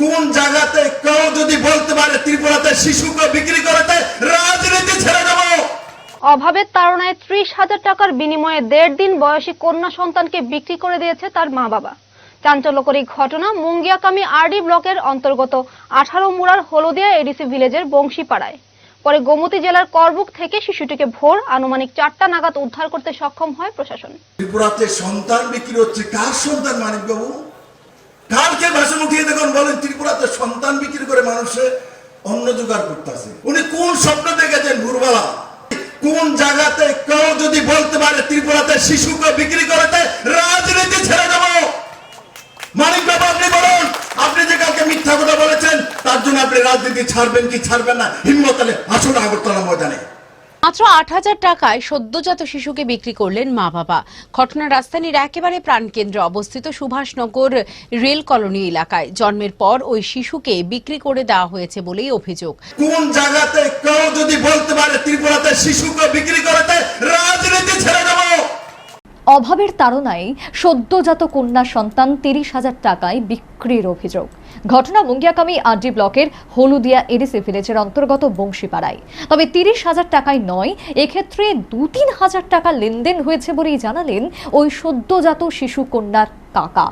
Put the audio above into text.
কোন জায়গাতে কেউ যদি বলতে পারে ত্রিপুরাতে শিশুকে বিক্রি করতে রাজনীতি ছেড়ে দেবো। অভাবের তাড়নায় ত্রিশ হাজার টাকার বিনিময়ে দেড় দিন বয়সী কন্যা সন্তানকে বিক্রি করে দিয়েছে তার মা বাবা। চাঞ্চল্যকর এই ঘটনা মুঙ্গিয়াকামি আরডি ব্লকের অন্তর্গত আঠারো মুড়ার হলদিয়া এডিসি ভিলেজের বংশীপাড়ায়। পরে গোমতী জেলার করবুক থেকে শিশুটিকে ভোর আনুমানিক চারটা নাগাদ উদ্ধার করতে সক্ষম হয় প্রশাসন। ত্রিপুরাতে সন্তান বিক্রি হচ্ছে কার সন্তান মানিক কালকে ভাষণ উঠিয়ে দেখুন, বলেন, ত্রিপুরাতে সন্তান বিক্রি করে মানুষে অন্ন জোগাড় করতেছে। উনি কোন স্বপ্ন দেখেছেন, ভোরবেলা? কোন জায়গাতে কেউ যদি বলতে পারে, ত্রিপুরাতে শিশুকে বিক্রি করতে রাজনীতি ছেড়ে দেবো? মানিক বাবু, আপনি বলুন, আপনি যে কালকে মিথ্যা কথা বলেছেন, তার জন্য আপনি রাজনীতি ছাড়বেন কি ছাড়বেন না? হিম্মত আসুন ময়দানে মাত্র আট হাজার টাকায় সদ্যজাত শিশুকে বিক্রি করলেন মা বাবা। ঘটনা রাজধানীর একেবারে প্রাণকেন্দ্রে অবস্থিত সুভাষনগর রেল কলোনি এলাকায় জন্মের পর ওই শিশুকে বিক্রি করে দেওয়া হয়েছে বলেই অভিযোগ। কোন জায়গাতে কেউ যদি বলতে পারে ত্রিপুরাতে শিশুকে বিক্রি দেবো অভাবের তাড়নায় সদ্যজাত কন্যা সন্তান তিরিশ হাজার টাকায় বিক্রির অভিযোগ। ঘটনা মুঙ্গিয়াকামী আরডি ব্লকের হলুদিয়া এডিসি ভিলেজের অন্তর্গত বংশীপাড়ায়। তবে তিরিশ হাজার টাকায় নয়, এক্ষেত্রে দু তিন হাজার টাকা লেনদেন হয়েছে বলেই জানালেন ওই সদ্যজাত শিশু কন্যার কাকা।